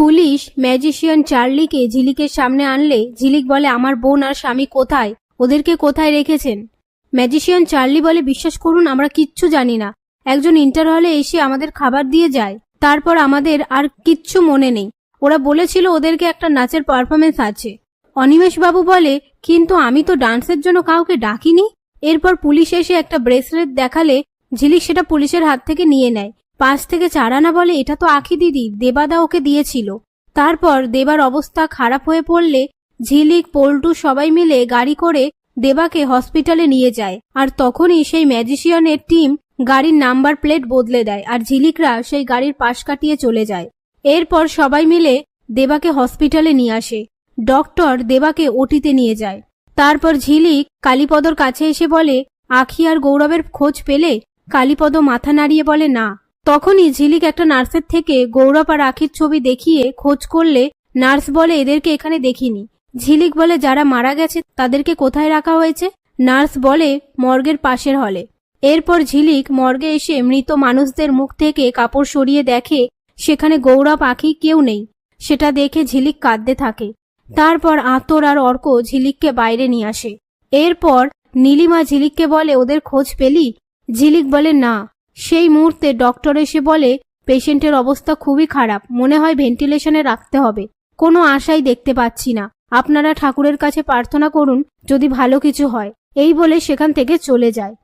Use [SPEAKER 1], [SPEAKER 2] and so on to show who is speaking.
[SPEAKER 1] Police magician চার্লিকে ঝিলিকের সামনে আনলে ঝিলিক বলে, আমার বোন আর স্বামী কোথায়? ওদেরকে কোথায় রেখেছেন? ম্যাজিশিয়ান চার্লি বলে, বিশ্বাস করুন, আমরা কিচ্ছু জানি না। একজন ইন্টার হলে এসে আমাদের খাবার দিয়ে যায়। তারপর আমাদের আর কিচ্ছু মনে নেই। ওরা বলেছিল ওদেরকে একটা নাচের পারফরমেন্স আছে। অনিমেষ বাবু বলে, কিন্তু আমি তো ডান্সের জন্য কাউকে ডাকিনি? এরপর পুলিশ এসে একটা ব্রেসলেট দেখালে ঝিলিক সেটা পুলিশের হাত থেকে নিয়ে নেয়। পাঁচ থেকে চার আনা বলে, এটা তো আখি দিদি দেবাদা ওকে দিয়েছিল। তারপর দেবার অবস্থা খারাপ হয়ে পড়লে ঝিলিক, পল্টু সবাই মিলে গাড়ি করে দেবাকে হসপিটালে নিয়ে যায়। আর তখনই সেই ম্যাজিশিয়ানের টিম গাড়ির নাম্বার প্লেট বদলে দেয় আর ঝিলিকরা সেই গাড়ির পাশ কাটিয়ে চলে যায়। এরপর সবাই মিলে দেবাকে হসপিটালে নিয়ে আসে। ডক্টর দেবাকে ওটিতে নিয়ে যায়। তারপর ঝিলিক কালীপদর কাছে এসে বলে, আখি আর গৌরবের খোঁজ পেলে? কালীপদ মাথা নাড়িয়ে বলে, না। তখনই ঝিলিক একটা নার্সের থেকে গৌরব আর আখির ছবি দেখিয়ে খোঁজ করলে নার্স বলে, এদেরকে এখানে দেখিনি। ঝিলিক বলে, যারা মারা গেছে, তাদেরকে কোথায় রাখা হয়েছে? নার্স বলে, মর্গের পাশের হলে। এরপর ঝিলিক মর্গে এসে মৃত মানুষদের মুখ থেকে কাপড় সরিয়ে দেখে, সেখানে গৌরব, আখি কেউ নেই। সেটা দেখে ঝিলিক কাঁদতে থাকে। তারপর আতর আর অর্ক ঝিলিককে বাইরে নিয়ে আসে। এরপর নীলিমা ঝিলিককে বলে, ওদের খোঁজ পেলি? ঝিলিক বলে, না। সেই মুহূর্তে ডক্টর এসে বলে, পেশেন্টের অবস্থা খুবই খারাপ। মনে হয় ভেন্টিলেশনে রাখতে হবে। কোনো আশাই দেখতে পাচ্ছি না। আপনারা ঠাকুরের কাছে প্রার্থনা করুন যদি ভালো কিছু হয়। এই বলে সেখান থেকে চলে যায়।